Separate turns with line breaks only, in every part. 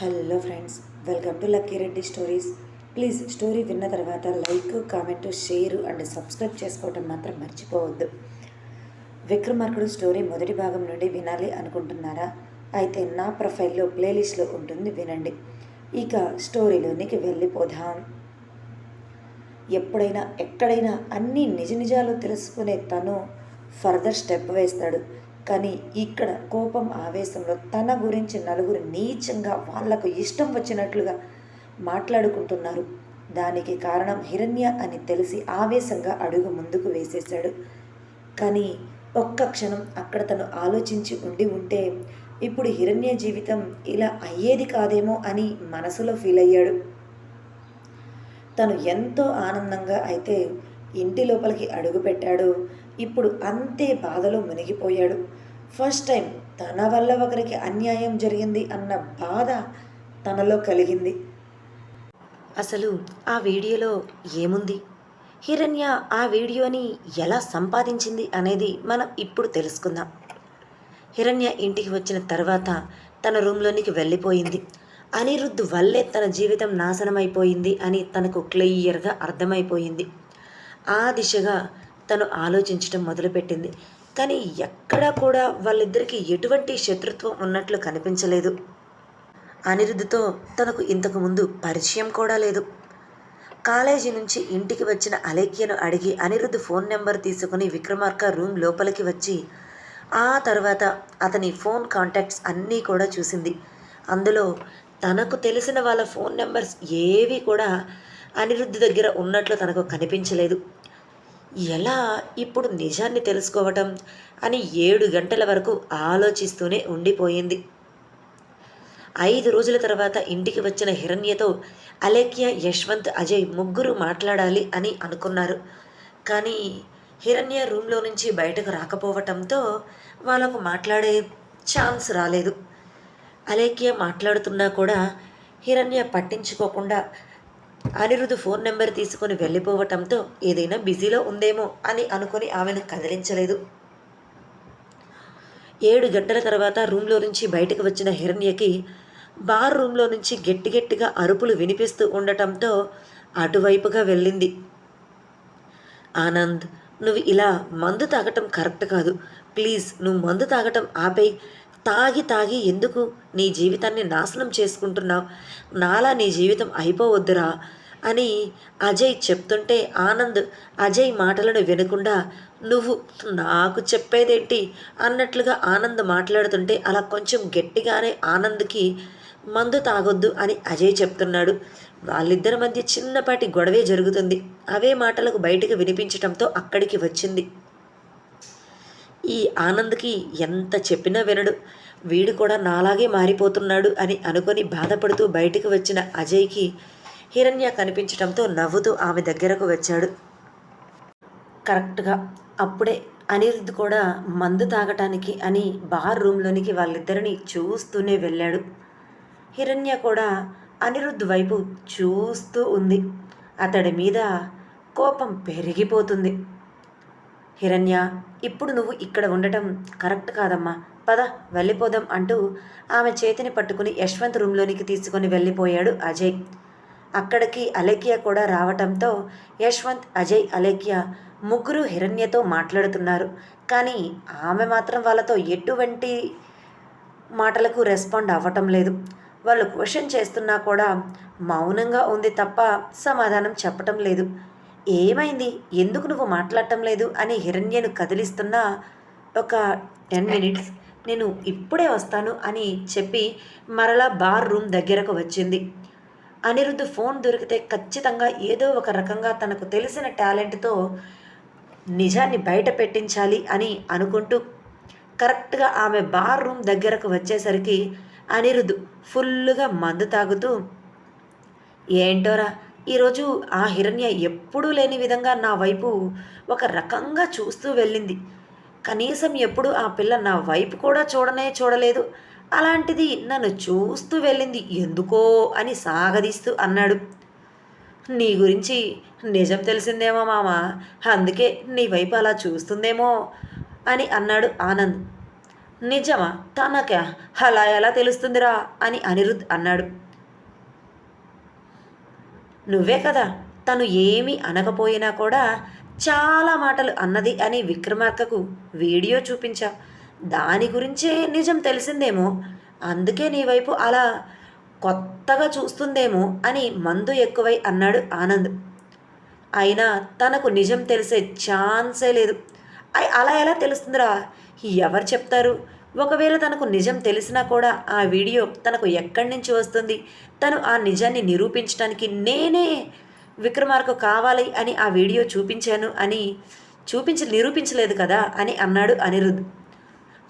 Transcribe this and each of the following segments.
Hello friends welcome to lucky Reddy stories. Please story విన్న తర్వాత like comment share and subscribe చేసుకోవటం మాత్రం మర్చిపోవద్దు. విక్రమార్కుడు స్టోరీ మొదటి భాగం నుండి వినాలి అనుకుంటున్నారా? అయితే నా ప్రొఫైల్లో ప్లేలిస్ట్లో ఉంటుంది వినండి. ఇక స్టోరీలోనికి వెళ్ళిపోదాం. ఎప్పుడైనా ఎక్కడైనా అన్ని నిజ నిజాలు తెలుసుకునే తను ఫర్దర్ స్టెప్ వేస్తాడు. కానీ ఇక్కడ కోపం ఆవేశంలో తన గురించి నలుగురు నీచంగా వాళ్ళకు ఇష్టం వచ్చినట్లుగా మాట్లాడుకుంటున్నారు. దానికి కారణం హిరణ్య అని తెలిసి ఆవేశంగా అడుగు ముందుకు వేసేశాడు. కానీ ఒక్క క్షణం అక్కడ తను ఆలోచించి ఉండి ఉంటే ఇప్పుడు హిరణ్య జీవితం ఇలా అయ్యేది కాదేమో అని మనసులో ఫీల్ అయ్యాడు. తను ఎంతో ఆనందంగా అయితే ఇంటి లోపలికి అడుగుపెట్టాడు ఇప్పుడు అంతే బాధలో మునిగిపోయాడు. ఫస్ట్ టైం తన వల్ల ఒకరికి అన్యాయం జరిగింది అన్న బాధ తనలో కలిగింది. అసలు ఆ వీడియోలో ఏముంది? హిరణ్య ఆ వీడియోని ఎలా సంపాదించింది అనేది మనం ఇప్పుడు తెలుసుకుందాం. హిరణ్య ఇంటికి వచ్చిన తర్వాత తన రూమ్లోనికి వెళ్ళిపోయింది. అనిరుద్ధ్ వల్లే తన జీవితం నాశనమైపోయింది అని తనకు క్లియర్గా అర్థమైపోయింది. ఆ దిశగా తను ఆలోచించడం మొదలుపెట్టింది. కానీ ఎక్కడా కూడా వాళ్ళిద్దరికీ ఎటువంటి శత్రుత్వం ఉన్నట్లు కనిపించలేదు. అనిరుద్ధతో తనకు ఇంతకు ముందు పరిచయం కూడా లేదు. కాలేజీ నుంచి ఇంటికి వచ్చిన అలేఖ్యను అడిగి అనిరుద్ధ్ ఫోన్ నెంబర్ తీసుకుని విక్రమార్క రూమ్ లోపలికి వచ్చి ఆ తర్వాత అతని ఫోన్ కాంటాక్ట్స్ అన్నీ కూడా చూసింది. అందులో తనకు తెలిసిన వాళ్ళ ఫోన్ నెంబర్స్ ఏవి కూడా అనిరుద్ధ్ దగ్గర ఉన్నట్లు తనకు కనిపించలేదు. ఎలా ఇప్పుడు నిజాన్ని తెలుసుకోవటం అని ఏడు గంటల వరకు ఆలోచిస్తూనే ఉండిపోయింది. ఐదు రోజుల తర్వాత ఇంటికి వచ్చిన హిరణ్యతో అలేఖ్య యశ్వంత్ అజయ్ ముగ్గురు మాట్లాడాలి అని అనుకున్నారు. కానీ హిరణ్య రూమ్లో నుంచి బయటకు రాకపోవటంతో వాళ్ళకు మాట్లాడే ఛాన్స్ రాలేదు. అలేఖ్య మాట్లాడుతున్నా కూడా హిరణ్య పట్టించుకోకుండా అనిరుద్ధ్ ఫోన్ నెంబర్ తీసుకొని వెళ్ళిపోవటంతో ఏదైనా బిజీలో ఉందేమో అని అనుకుని ఆమెను కదిలించలేదు. ఏడు గంటల తర్వాత రూమ్లో నుంచి బయటకు వచ్చిన హిరణ్యకి బార్ రూమ్లో నుంచి గట్టి గట్టిగా అరుపులు వినిపిస్తూ ఉండటంతో అటువైపుగా వెళ్ళింది. ఆనంద్ నువ్వు ఇలా మందు తాగటం కరెక్ట్ కాదు. ప్లీజ్ నువ్వు మందు తాగటం ఆపేయి. తాగి తాగి ఎందుకు నీ జీవితాన్ని నాశనం చేసుకుంటున్నావు? నాలా నీ జీవితం అయిపోవద్దురా అని అజయ్ చెప్తుంటే ఆనంద్ అజయ్ మాటలను వినకుండా నువ్వు నాకు చెప్పేదేంటి? అన్నట్లుగా ఆనంద్ మాట్లాడుతుంటే అలా కొంచెం గట్టిగానే ఆనంద్కి మందు తాగొద్దు అని అజయ్ చెప్తున్నాడు. వాళ్ళిద్దరి మధ్య చిన్నపాటి గొడవే జరుగుతుంది. అవే మాటలకు బయటకు వినిపించటంతో అక్కడికి వచ్చింది. ఈ ఆనంద్కి ఎంత చెప్పినా వినడు. వీడు కూడా నాలాగే మారిపోతున్నాడు అని అనుకొని బాధపడుతూ బయటకు వచ్చిన అజయ్కి హిరణ్య కనిపించడంతో నవ్వుతూ ఆమె దగ్గరకు వచ్చాడు. కరెక్ట్గా అప్పుడే అనిరుద్ధ్ కూడా మందు తాగటానికి అని బార్ రూమ్లోనికి వాళ్ళిద్దరిని చూస్తూనే వెళ్ళాడు. హిరణ్య కూడా అనిరుద్ధ్ వైపు చూస్తూ ఉంది. అతడి మీద కోపం పెరిగిపోతుంది. హిరణ్య ఇప్పుడు నువ్వు ఇక్కడ ఉండటం కరెక్ట్ కాదమ్మా. పద వెళ్ళిపోదాం అంటూ ఆమె చేతిని పట్టుకుని యశ్వంత్ రూమ్లోనికి తీసుకొని వెళ్ళిపోయాడు అజయ్. అక్కడికి అలేఖ్య కూడా రావటంతో యశ్వంత్ అజయ్ అలేఖ్య ముగ్గురు హిరణ్యతో మాట్లాడుతున్నారు. కానీ ఆమె మాత్రం వాళ్ళతో ఎటువంటి మాటలకు రెస్పాండ్ అవ్వటం లేదు. వాళ్ళు క్వశ్చన్ చేస్తున్నా కూడా మౌనంగా ఉంది తప్ప సమాధానం చెప్పటం లేదు. ఏమైంది? ఎందుకు నువ్వు మాట్లాడటం లేదు? అని హిరణ్యను కదిలిస్తున్నా ఒక టెన్ మినిట్స్ నేను ఇప్పుడే వస్తాను అని చెప్పి మరలా బార్ రూమ్ దగ్గరకు వచ్చింది. అనిరుద్ధ్ ఫోన్ దొరికితే ఖచ్చితంగా ఏదో ఒక రకంగా తనకు తెలిసిన టాలెంట్తో నిజాన్ని బయట పెట్టించాలి అని అనుకుంటూ కరెక్ట్గా ఆమె బార్ రూమ్ దగ్గరకు వచ్చేసరికి అనిరుద్ధ్ ఫుల్గా మందు తాగుతూ ఏంటోరా ఈరోజు ఆ హిరణ్య ఎప్పుడూ లేని విధంగా నా వైపు ఒక రకంగా చూస్తూ వెళ్ళింది. కనీసం ఎప్పుడు ఆ పిల్ల నా వైపు కూడా చూడనే చూడలేదు. అలాంటిది నన్ను చూస్తూ వెళ్ళింది ఎందుకో అని సాగదీస్తూ అన్నాడు. నీ గురించి నిజం తెలిసిందేమో మామ అందుకే నీ వైపు అలా చూస్తుందేమో అని అన్నాడు ఆనంద్. నిజమా? తనక అలా ఎలా తెలుస్తుందిరా అని అనిరుద్ అన్నాడు. నువ్వే కదా. తను ఏమీ అనకపోయినా కూడా చాలా మాటలు అన్నది అని విక్రమార్కకు వీడియో చూపించా. దాని గురించే నిజం తెలిసిందేమో. అందుకే నీ వైపు అలా కొత్తగా చూస్తుందేమో అని మందు ఎక్కువై అన్నాడు ఆనంద్. అయినా తనకు నిజం తెలిసే ఛాన్సే లేదు. అలా ఎలా తెలుస్తుందిరా? ఎవరు చెప్తారు? ఒకవేళ తనకు నిజం తెలిసినా కూడా ఆ వీడియో తనకు ఎక్కడి నుంచి వస్తుంది? తను ఆ నిజాన్ని నిరూపించడానికి నేనే విక్రమార్కు కావాలి అని ఆ వీడియో చూపించాను అని చూపించి నిరూపించలేదు కదా అని అన్నాడు అనిరుద్.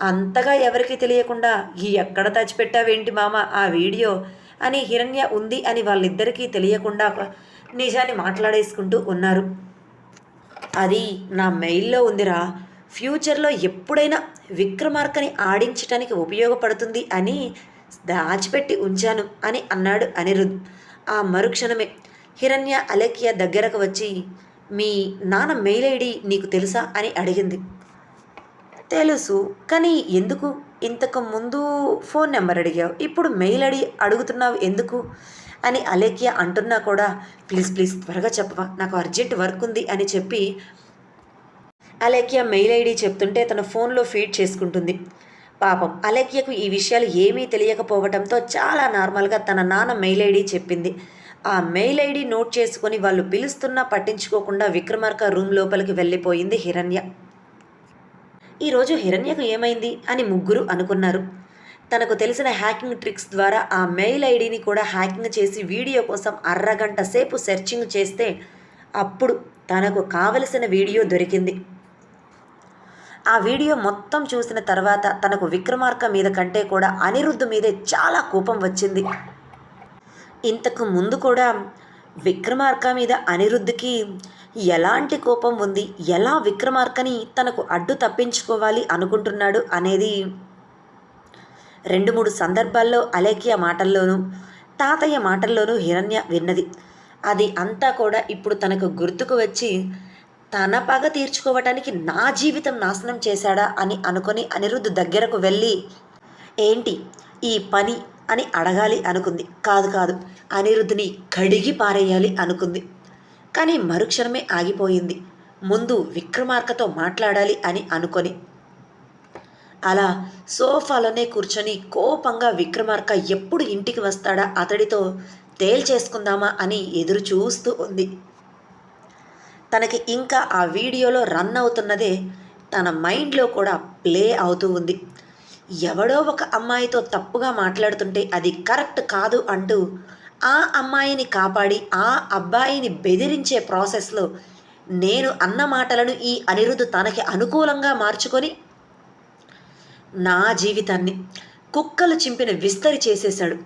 అంతగా ఎవరికీ తెలియకుండా ఈ ఎక్కడ దాచిపెట్టావేంటి మామ ఆ వీడియో? అని హిరణ్య ఉంది అని వాళ్ళిద్దరికీ తెలియకుండా నిజాన్ని మాట్లాడేసుకుంటూ ఉన్నారు. అది నా మెయిల్లో ఉందిరా. ఫ్యూచర్లో ఎప్పుడైనా విక్రమార్కని ఆడించటానికి ఉపయోగపడుతుంది అని దాచిపెట్టి ఉంచాను అని అన్నాడు అనిరుద్. ఆ మరుక్షణమే హిరణ్య అలేఖ్య దగ్గరకు వచ్చి మీ నాన్న మెయిల్ ఐడి నీకు తెలుసా? అని అడిగింది. తెలుసు కానీ ఎందుకు? ఇంతకు ముందు ఫోన్ నెంబర్ అడిగావు ఇప్పుడు మెయిల్ ఐడి అడుగుతున్నావు ఎందుకు? అని అలేఖ్య అంటున్నా కూడా ప్లీజ్ ప్లీజ్ త్వరగా చెప్పవా నాకు అర్జెంట్ వర్క్ ఉంది అని చెప్పి అలేఖ్య మెయిల్ ఐడి చెప్తుంటే తన ఫోన్లో ఫీడ్ చేసుకుంటుంది. పాపం అలేఖ్యకు ఈ విషయాలు ఏమీ తెలియకపోవడంతో చాలా నార్మల్గా తన నాన్న మెయిల్ ఐడి చెప్పింది. ఆ మెయిల్ ఐడి నోట్ చేసుకుని వాళ్ళు పిలుస్తున్నా పట్టించుకోకుండా విక్రమార్క రూమ్ లోపలికి వెళ్ళిపోయింది హిరణ్య. ఈరోజు హిరణ్యకు ఏమైంది అని ముగ్గురు అనుకున్నారు. తనకు తెలిసిన హ్యాకింగ్ ట్రిక్స్ ద్వారా ఆ మెయిల్ ఐడిని కూడా హ్యాకింగ్ చేసి వీడియో కోసం అరగంట సేపు సెర్చింగ్ చేస్తే అప్పుడు తనకు కావలసిన వీడియో దొరికింది. ఆ వీడియో మొత్తం చూసిన తర్వాత తనకు విక్రమార్క మీద కంటే కూడా అనిరుద్ధ మీదే చాలా కోపం వచ్చింది. ఇంతకు ముందు కూడా విక్రమార్క మీద అనిరుద్ధికి ఎలాంటి కోపం ఉంది? ఎలా విక్రమార్కని తనకు అడ్డు తప్పించుకోవాలి అనుకుంటున్నాడు అనేది రెండు మూడు సందర్భాల్లో అలేఖ్య మాటల్లోనూ తాతయ్య మాటల్లోనూ హిరణ్య విన్నది. అది అంతా కూడా ఇప్పుడు తనకు గుర్తుకు వచ్చి తన పగ తీర్చుకోవటానికి నా జీవితం నాశనం చేశాడా అని అనుకొని అనిరుద్ధ్ దగ్గరకు వెళ్ళి ఏంటి ఈ పని? అని అడగాలి అనుకుంది. కాదు కాదు. అనిరుద్ధిని కడిగి పారేయాలి అనుకుంది. కానీ మరుక్షణమే ఆగిపోయింది. ముందు విక్రమార్కతో మాట్లాడాలి అని అనుకొని. అలా సోఫాలోనే కూర్చొని కోపంగా విక్రమార్క ఎప్పుడు ఇంటికి వస్తాడా అతడితో తేల్చేసుకుందామా అని ఎదురు చూస్తూ ఉంది. తనకి ఇంకా ఆ వీడియోలో రన్ అవుతున్నదే తన మైండ్లో కూడా ప్లే అవుతూ ఉంది. ఎవడో ఒక అమ్మాయితో తప్పుగా మాట్లాడుతుంటే అది కరెక్ట్ కాదు అంటూ ఆ అమ్మాయిని కాపాడి ఆ అబ్బాయిని బెదిరించే ప్రాసెస్లో నేను అన్న మాటలను ఈ అనిరుద్ధు తనకి అనుకూలంగా మార్చుకొని నా జీవితాన్ని కుక్కలు చింపిన విస్తరి చేసేశాడు.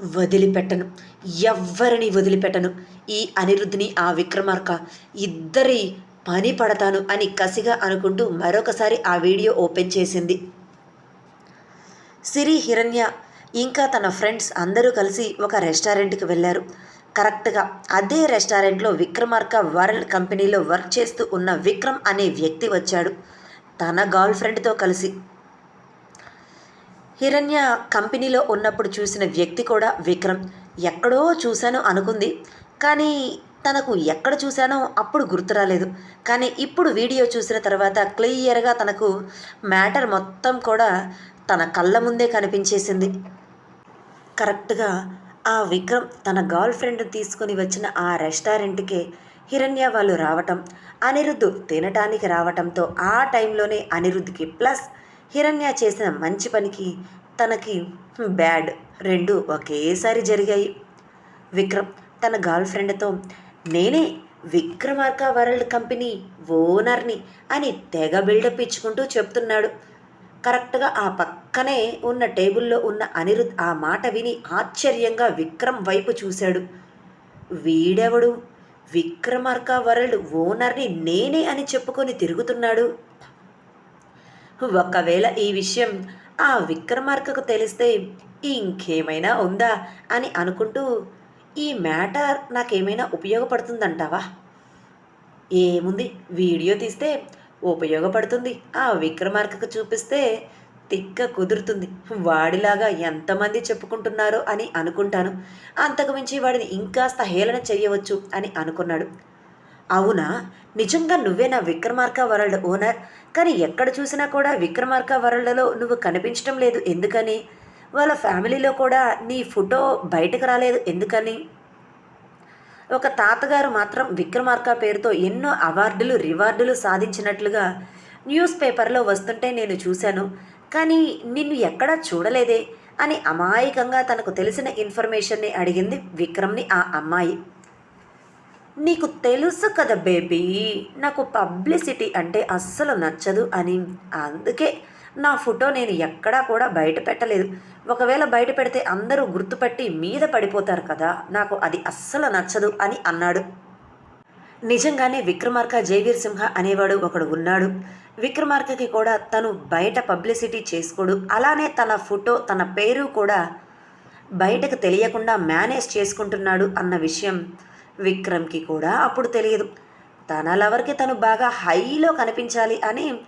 వదిలిపెట్టను. ఎవ్వరిని వదిలిపెట్టను. ఈ అనిరుద్ధిని ఆ విక్రమార్క ఇద్దరి పని పడతాను అని కసిగా అనుకుంటూ మరొకసారి ఆ వీడియో ఓపెన్ చేసింది. సిరి హిరణ్య ఇంకా తన ఫ్రెండ్స్ అందరూ కలిసి ఒక రెస్టారెంట్కి వెళ్ళారు. కరెక్ట్గా అదే రెస్టారెంట్లో విక్రమార్క వరల్డ్ కంపెనీలో వర్క్ చేస్తూ ఉన్న విక్రమ్ అనే వ్యక్తి వచ్చాడు. తన గర్ల్ ఫ్రెండ్తో కలిసి హిరణ్య కంపెనీలో ఉన్నప్పుడు చూసిన వ్యక్తి కూడా విక్రమ్. ఎక్కడో చూశాను అనుకుంది. కానీ తనకు ఎక్కడ చూశానో అప్పుడు గుర్తు రాలేదు. కానీ ఇప్పుడు వీడియో చూసిన తర్వాత క్లియర్గా తనకు మ్యాటర్ మొత్తం కూడా తన కళ్ళ ముందే కనిపించేసింది. కరెక్ట్గా ఆ విక్రమ్ తన గర్ల్ ఫ్రెండ్ తీసుకొని వచ్చిన ఆ రెస్టారెంట్కే హిరణ్య వాళ్ళు రావటం అనిరుద్ధు తినటానికి రావటంతో ఆ టైంలోనే అనిరుద్ధ్కి ప్లస్ హిరణ్య చేసిన మంచి పనికి తనకి బ్యాడ్ రెండు ఒకేసారి జరిగాయి. విక్రమ్ తన గర్ల్ ఫ్రెండ్తో నేనే విక్రమార్క వరల్డ్ కంపెనీ ఓనర్ని అని తెగ బిల్డప్ ఇచ్చుకుంటూ చెప్తున్నాడు. కరెక్ట్గా ఆ పక్కనే ఉన్న టేబుల్లో ఉన్న అనిరుద్ ఆ మాట విని ఆశ్చర్యంగా విక్రమ్ వైపు చూశాడు. వీడెవడు? విక్రమార్క వరల్డ్ ఓనర్ని నేనే అని చెప్పుకొని తిరుగుతున్నాడు. ఒకవేళ ఈ విషయం ఆ విక్రమార్కకు తెలిస్తే ఇంకేమైనా ఉందా అని అనుకుంటూ ఈ మ్యాటర్ నాకేమైనా ఉపయోగపడుతుందంటావా? ఏముంది? వీడియో తీస్తే ఉపయోగపడుతుంది. ఆ విక్రమార్కకు చూపిస్తే తిక్క కుదురుతుంది. వాడిలాగా ఎంతమంది చెప్పుకుంటున్నారో అని అనుకుంటాను. అంతకుమించి వాడిని ఇంకాస్త హేళన చెయ్యవచ్చు అని అనుకున్నాడు. అవునా? నిజంగా నువ్వే నా విక్రమార్క వరల్డ్ ఓనర్? కానీ ఎక్కడ చూసినా కూడా విక్రమార్క వరల్డ్లో నువ్వు కనిపించడం లేదు ఎందుకని? వాళ్ళ ఫ్యామిలీలో కూడా నీ ఫోటో బయటకు రాలేదు ఎందుకని? ఒక తాతగారు మాత్రం విక్రమార్క పేరుతో ఎన్నో అవార్డులు రివార్డులు సాధించినట్లుగా న్యూస్ పేపర్లో వస్తుంటే నేను చూశాను. కానీ నిన్ను ఎక్కడా చూడలేదే అని అమాయకంగా తనకు తెలిసిన ఇన్ఫర్మేషన్ని అడిగింది విక్రమ్ని ఆ అమ్మాయి. నీకు తెలుసు కదా బేబీ నాకు పబ్లిసిటీ అంటే అస్సలు నచ్చదు అని. అందుకే నా ఫోటో నేను ఎక్కడా కూడా బయట పెట్టలేదు. ఒకవేళ బయట పెడితే అందరూ గుర్తుపట్టి మీద పడిపోతారు కదా నాకు అది అస్సలు నచ్చదు అని అన్నాడు. నిజంగానే విక్రమార్క జైవీర్ సింహ అనేవాడు ఒకడు ఉన్నాడు. విక్రమార్కకి కూడా తను బయట పబ్లిసిటీ చేసుకోడు. అలానే తన ఫోటో తన పేరు కూడా బయటకు తెలియకుండా మేనేజ్ చేసుకుంటున్నాడు అన్న విషయం విక్రమ్కి కూడా అప్పుడు తెలియదు. తన లవర్కి తను బాగా హైలో కనిపించాలి అని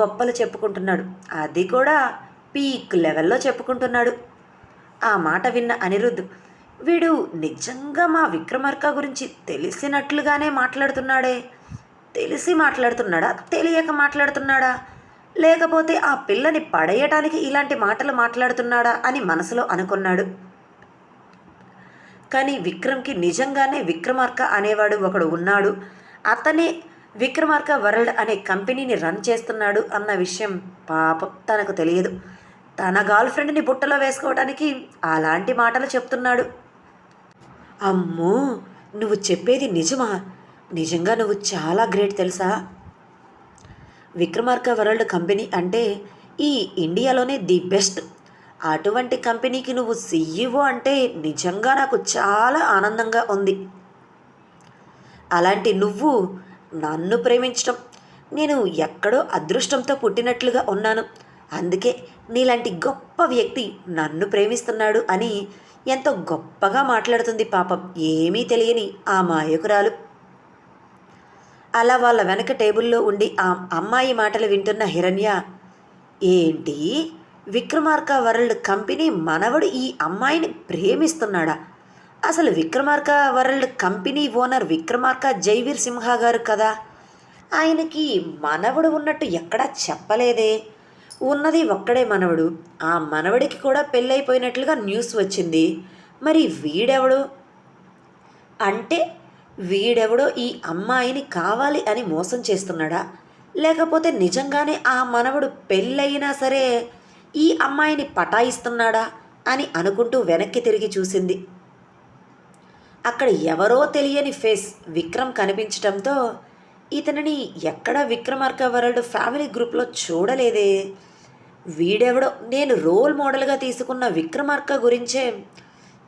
గొప్పలు చెప్పుకుంటున్నాడు. అది కూడా పీక్ లెవెల్లో చెప్పుకుంటున్నాడు. ఆ మాట విన్న అనిరుద్ధ్ వీడు నిజంగా మా విక్రమార్క గురించి తెలిసినట్లుగానే మాట్లాడుతున్నాడే. తెలిసి మాట్లాడుతున్నాడా? తెలియక మాట్లాడుతున్నాడా? లేకపోతే ఆ పిల్లని పడేయటానికి ఇలాంటి మాటలు మాట్లాడుతున్నాడా? అని మనసులో అనుకున్నాడు. కానీ విక్రమ్కి నిజంగానే విక్రమార్క అనేవాడు ఒకడు ఉన్నాడు. అతనే విక్రమార్క వరల్డ్ అనే కంపెనీని రన్ చేస్తున్నాడు అన్న విషయం పాపం తనకు తెలియదు. తన గర్ల్ ఫ్రెండ్ని బుట్టలో వేసుకోవడానికి అలాంటి మాటలు చెప్తున్నాడు. అమ్మో! నువ్వు చెప్పేది నిజమా? నిజంగా నువ్వు చాలా గ్రేట్ తెలుసా? విక్రమార్క వరల్డ్ కంపెనీ అంటే ఈ ఇండియాలోనే ది బెస్ట్ అటువంటి కంపెనీకి నువ్వు సీఈఓ అంటే నిజంగా నాకు చాలా ఆనందంగా ఉంది. అలాంటి నువ్వు నన్ను ప్రేమించడం నేను ఎక్కడో అదృష్టంతో పుట్టినట్లుగా ఉన్నాను. అందుకే నీలాంటి గొప్ప వ్యక్తి నన్ను ప్రేమిస్తున్నాడు అని ఎంతో గొప్పగా మాట్లాడుతుంది పాపం. ఏమీ తెలియని ఆ మాయకురాలు. అలా వాళ్ళ వెనక టేబుల్లో ఉండి ఆ అమ్మాయి మాటలు వింటున్న హిరణ్య ఏంటి? విక్రమార్క వరల్డ్ కంపెనీ మనవడు ఈ అమ్మాయిని ప్రేమిస్తున్నాడా? అసలు Vikramarka world company owner Vikramarka Jaiveer Simha garu కదా? ఆయనకి మనవడు ఉన్నట్టు ఎక్కడా చెప్పలేదే. ఉన్నది ఒక్కడే మనవడు. ఆ మనవడికి కూడా పెళ్ళైపోయినట్లుగా న్యూస్ వచ్చింది. మరి వీడెవడు? అంటే వీడెవడో ఈ అమ్మాయిని కావాలి అని మోసం చేస్తున్నాడా? లేకపోతే నిజంగానే ఆ మనవడు పెళ్ళయినా సరే ఈ అమ్మాయిని పటాయిస్తున్నాడా అని అనుకుంటూ వెనక్కి తిరిగి చూసింది. అక్కడ ఎవరో తెలియని ఫేస్ విక్రమ్ కనిపించటంతో ఇతనిని ఎక్కడ విక్రమార్క వరల్డ్ ఫ్యామిలీ గ్రూప్లో చూడలేదే? వీడెవడో? నేను రోల్ మోడల్గా తీసుకున్న విక్రమార్క గురించే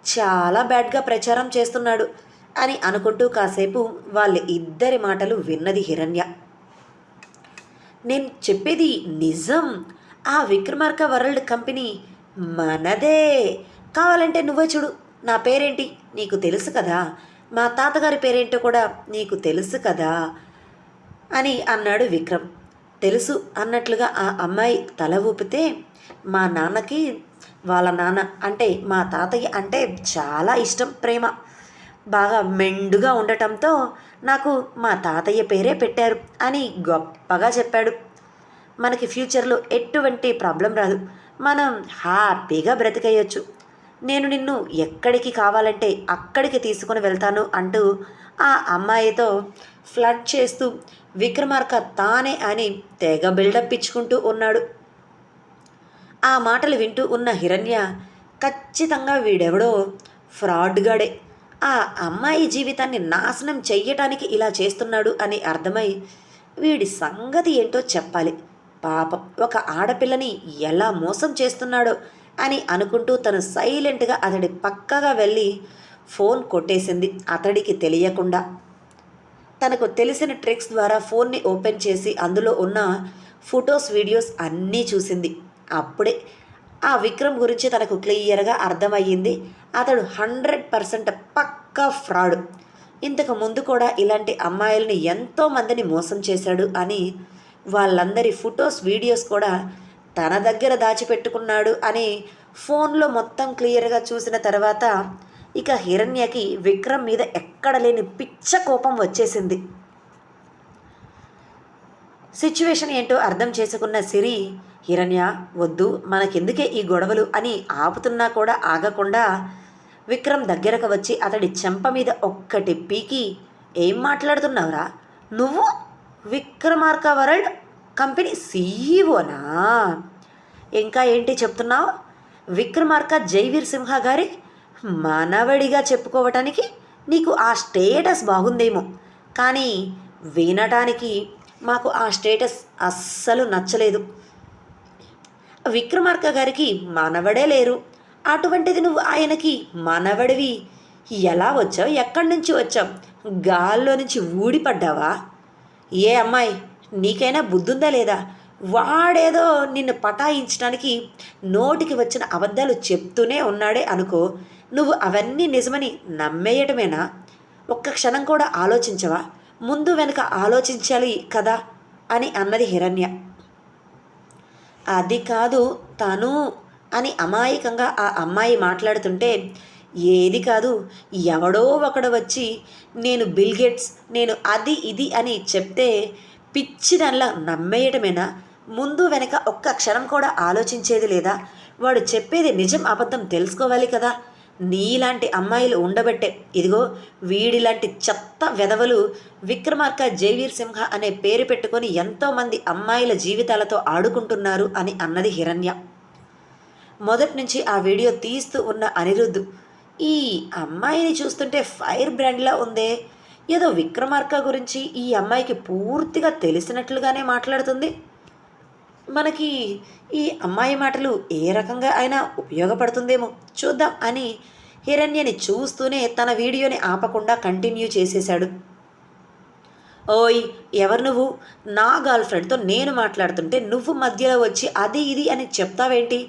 చాలా బ్యాడ్గా ప్రచారం చేస్తున్నాడు అని అనుకుంటూ కాసేపు వాళ్ళ ఇద్దరి మాటలు విన్నది హిరణ్య. నేను చెప్పేది నిజం. ఆ విక్రమార్క వరల్డ్ కంపెనీ మనదే. కావాలంటే నువ్వే చూడు నా పేరేంటి నీకు తెలుసు కదా? మా తాతగారి పేరేంటో కూడా నీకు తెలుసు కదా? అని అన్నాడు విక్రమ్. తెలుసు అన్నట్లుగా ఆ అమ్మాయి తల ఊపితే మా నాన్నకి వాళ్ళ నాన్న అంటే మా తాతయ్య అంటే చాలా ఇష్టం ప్రేమ. బాగా మెండుగా ఉండటంతో నాకు మా తాతయ్య పేరే పెట్టారు అని గొప్పగా చెప్పాడు. మనకి ఫ్యూచర్లో ఎటువంటి ప్రాబ్లం రాదు. మనం హ్యాపీగా బ్రతికేయచ్చు. నేను నిన్ను ఎక్కడికి కావాలంటే అక్కడికి తీసుకుని వెళ్తాను అంటూ ఆ అమ్మాయితో ఫ్లడ్ చేస్తూ విక్రమార్క తానే అని తెగ బిల్డప్ ఇచ్చుకుంటూ ఉన్నాడు. ఆ మాటలు వింటూ ఉన్న హిరణ్య ఖచ్చితంగా వీడెవడో ఫ్రాడ్గాడే. ఆ అమ్మాయి జీవితాన్ని నాశనం చెయ్యటానికి ఇలా చేస్తున్నాడు అని అర్థమై వీడి సంగతి ఏంటో చెప్పాలి. పాపం ఒక ఆడపిల్లని ఎలా మోసం చేస్తున్నాడో అని అనుకుంటూ తను సైలెంట్గా అతడి పక్కగా వెళ్ళి ఫోన్ కొట్టేసింది అతడికి తెలియకుండా. తనకు తెలిసిన ట్రిక్స్ ద్వారా ఫోన్ని ఓపెన్ చేసి అందులో ఉన్న ఫొటోస్ వీడియోస్ అన్నీ చూసింది. అప్పుడే ఆ విక్రమ్ గురించి తనకు క్లియర్గా అర్థమయ్యింది. అతడు హండ్రెడ్ పర్సెంట్ పక్కా ఫ్రాడ్. ఇంతకు ముందు కూడా ఇలాంటి అమ్మాయిలని ఎంతో మందిని మోసం చేశాడు అని వాళ్ళందరి ఫొటోస్ వీడియోస్ కూడా తన దగ్గర దాచిపెట్టుకున్నాడు అని ఫోన్లో మొత్తం క్లియర్గా చూసిన తర్వాత ఇక హిరణ్యకి విక్రమ్ మీద ఎక్కడ లేని పిచ్చ కోపం వచ్చేసింది. సిచ్యువేషన్ ఏంటో అర్థం చేసుకున్న సిరి హిరణ్య వద్దు మనకెందుకే ఈ గొడవలు అని ఆపుతున్నా కూడా ఆగకుండా విక్రమ్ దగ్గరకు వచ్చి అతడి చెంప మీద ఒక్కటి పీకి ఏం మాట్లాడుతున్నావురా? నువ్వు విక్రమార్క వరల్డ్ కంపెనీ సీఈఓనా? ఇంకా ఏంటి చెప్తున్నావు? విక్రమార్క జైవీర్ సింహ గారి మనవడిగా చెప్పుకోవటానికి నీకు ఆ స్టేటస్ బాగుందేమో. కానీ వినటానికి మాకు ఆ స్టేటస్ అస్సలు నచ్చలేదు. విక్రమార్క గారికి మనవడే లేరు. అటువంటిది నువ్వు ఆయనకి మనవడివి. ఎలా వచ్చావు? ఎక్కడి నుంచి వచ్చావు? గాల్లో నుంచి ఊడిపడ్డావా? ఏ అమ్మాయి నీకైనా బుద్ధుందా లేదా? వాడేదో నిన్ను పటాయించడానికి నోటికి వచ్చిన అబద్ధాలు చెప్తూనే ఉన్నాడే అనుకో. నువ్వు అవన్నీ నిజమని నమ్మేయటమేనా? ఒక్క క్షణం కూడా ఆలోచించవా? ముందు వెనుక ఆలోచించాలి కదా? అని అన్నది హిరణ్య. అది కాదు తను అని అమాయకంగా ఆ అమ్మాయి మాట్లాడుతుంటే ఏది కాదు ఎవడో ఒకడు వచ్చి నేను బిల్గేట్స్ నేను అది ఇది అని చెప్తే పిచ్చిదల్లా నమ్మేయటమేనా? ముందు వెనక ఒక్క క్షణం కూడా ఆలోచించేది లేదా? వాడు చెప్పేది నిజం అబద్ధం తెలుసుకోవాలి కదా? నీలాంటి అమ్మాయిలు ఉండబట్టే. ఇదిగో వీడిలాంటి చెత్త వెధవలు విక్రమార్క జైవీర్ సింహ అనే పేరు పెట్టుకొని ఎంతోమంది అమ్మాయిల జీవితాలతో ఆడుకుంటున్నారు అని అన్నది హిరణ్య. మొదటి నుంచి ఆ వీడియో తీస్తూ ఉన్న అనిరుద్ధ్ ఈ అమ్మాయిని చూస్తుంటే ఫైర్ బ్రాండ్లా ఉందే. ఏదో విక్రమార్క గురించి ఈ అమ్మాయికి పూర్తిగా తెలిసినట్లుగానే మాట్లాడుతుంది. మనకి ఈ అమ్మాయి మాటలు ఏ రకంగా అయినా ఉపయోగపడుతుందేమో చూద్దాం అని హిరణ్యని చూస్తూనే తన వీడియోని ఆపకుండా కంటిన్యూ చేసేశాడు. ఓయ్ ఎవరు నువ్వు? నా గర్ల్ ఫ్రెండ్తో నేను మాట్లాడుతుంటే నువ్వు మధ్యలో వచ్చి అది ఇది అని చెప్తావేంటి?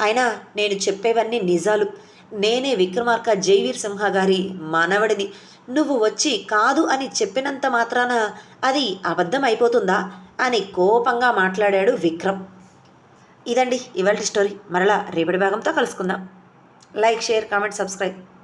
అయినా నేను చెప్పేవన్నీ నిజాలు. నేనే విక్రమార్క జైవీర్ సింహ గారి మనవడిని. నువ్వు వచ్చి కాదు అని చెప్పినంత మాత్రాన అది అబద్ధం అయిపోతుందా అని కోపంగా మాట్లాడాడు విక్రమ్. ఇదండి ఇవాళ స్టోరీ. మరలా రేపటి భాగంతో కలుసుకుందాం. Like share comment subscribe.